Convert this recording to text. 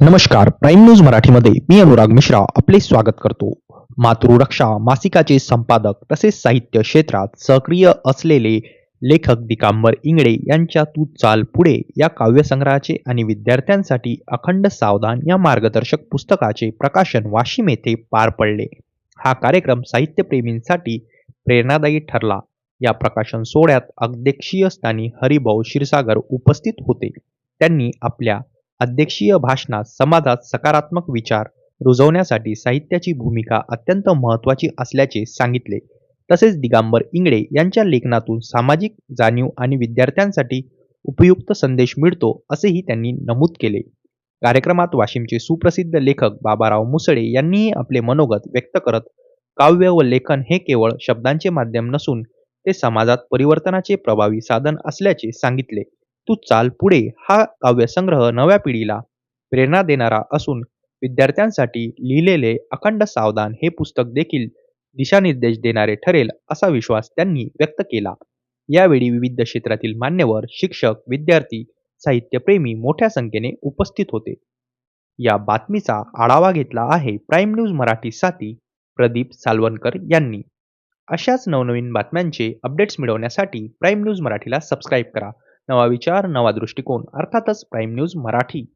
नमस्कार prime news मराठीमध्ये मी अनुराग मिश्रा आपले स्वागत करतो. मातृरक्षा मासिकाचे संपादक तसेच साहित्य क्षेत्रात सक्रिय असलेले लेखक दिकांबर इंगळे यांच्या तू चाल पुढे या काव्यसंग्रहाचे आणि विद्यार्थ्यांसाठी अखंड सावधान या मार्गदर्शक पुस्तकाचे प्रकाशन वाशिम येथे पार पडले. हा कार्यक्रम साहित्यप्रेमींसाठी प्रेरणादायी ठरला. या प्रकाशन सोहळ्यात अध्यक्षीय स्थानी हरिभाऊ क्षीरसागर उपस्थित होते. त्यांनी आपल्या अध्यक्षीय भाषणात समाजात सकारात्मक विचार रुजवण्यासाठी साहित्याची भूमिका अत्यंत महत्त्वाची असल्याचे सांगितले. तसेच दिगांबर इंगळे यांच्या लेखनातून सामाजिक जाणीव आणि विद्यार्थ्यांसाठी उपयुक्त संदेश मिळतो असेही त्यांनी नमूद केले. कार्यक्रमात वाशिमचे सुप्रसिद्ध लेखक बाबाराव मुसळे यांनीही आपले मनोगत व्यक्त करत काव्य व लेखन हे केवळ शब्दांचे माध्यम नसून ते समाजात परिवर्तनाचे प्रभावी साधन असल्याचे सांगितले. तू चाल पुढे हा काव्यसंग्रह नव्या पिढीला प्रेरणा देणारा असून विद्यार्थ्यांसाठी लिहिलेले अखंड सावधान हे पुस्तक देखील दिशानिर्देश देणारे ठरेल असा विश्वास त्यांनी व्यक्त केला. यावेळी विविध क्षेत्रातील मान्यवर शिक्षक विद्यार्थी साहित्यप्रेमी मोठ्या संख्येने उपस्थित होते. या बातमीचा आढावा घेतला आहे प्राईम न्यूज मराठीसाठी प्रदीप सालवणकर यांनी. अशाच नवनवीन बातम्यांचे अपडेट्स मिळवण्यासाठी प्राईम न्यूज मराठीला सबस्क्राईब करा. नवा विचार नवा दृष्टिकोन. अर्थातच प्राईम न्यूज मराठी.